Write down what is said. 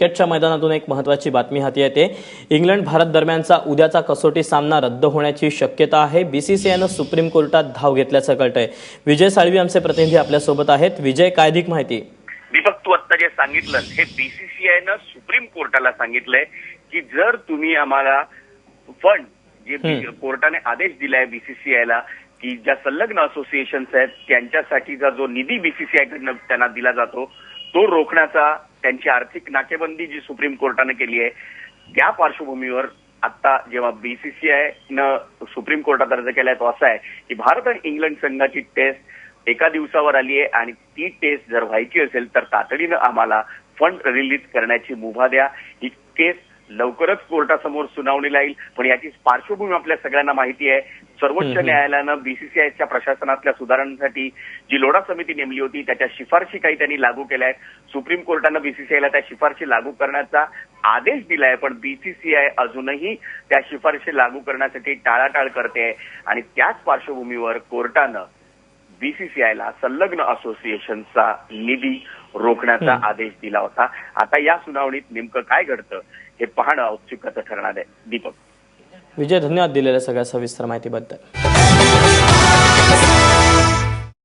क्रिकेटच्या मैदानातून एक महत्वाची बातमी हाती येते. इंग्लंड भारत दरम्यानचा उद्याचा कसोटी सामना रद्द होण्याची शक्यता आहे. बीसीसीआयनं सुप्रीम कोर्टात धाव घेतल्याचं कळतंय. विजय साळवी आमचे प्रतिनिधी आपल्यासोबत आहेत. विजय काय अधिक माहिती? दीपक तू आता जे सांगितलं हे बीसीसीआयनं सुप्रीम कोर्टाला सांगितलंय की जर तुम्ही आम्हाला फंड जे. कोर्टाने आदेश दिलाय बीसीसीआयला की ज्या संलग्न असोसिएशन्स आहेत त्यांच्यासाठीचा जो निधी बीसीसीआय कडनं त्यांना दिला जातो तो रोखण्याचा त्यांची आर्थिक नाकेबंदी जी सुप्रीम कोर्टाने केली आहे त्या पार्श्वभूमीवर आता जेव्हा बीसीसीआय न सुप्रीम कोर्टात अर्ज केलाय तो असा आहे की भारत आणि इंग्लंड संघाची टेस्ट एका दिवसावर आली आहे आणि ती टेस्ट जर व्हायची असेल तर तातडीनं आम्हाला फंड रिलीज करण्याची मुभा द्या. ही केस लवकरच कोर्टासमोर सुनावणीला येईल पण याची पार्श्वभूमी आपल्या सगळ्यांना माहिती आहे. सर्वोच्च. न्यायालयानं बीसीसीआयच्या प्रशासनातल्या सुधारणांसाठी जी लोढा समिती नेमली होती त्याच्या शिफारशी काही त्यांनी लागू केल्या आहेत. सुप्रीम कोर्टानं बीसीसीआयला त्या शिफारशी लागू करण्याचा आदेश दिलाय पण बीसीसीआय अजूनही त्या शिफारशी लागू करण्यासाठी टाळाटाळ करते आणि त्याच पार्श्वभूमीवर कोर्टानं बीसीसीआयला संलग्न असोसिएशनचा निधी रोखण्याचा. आदेश दिला होता. आता या सुनावणीत नेमकं काय घडतं हे पाहणं औत्सुक्याचं ठरणार आहे. दीपक. विजय धन्यवाद दिलेल्या सगळ्या सविस्तर माहितीबद्दल.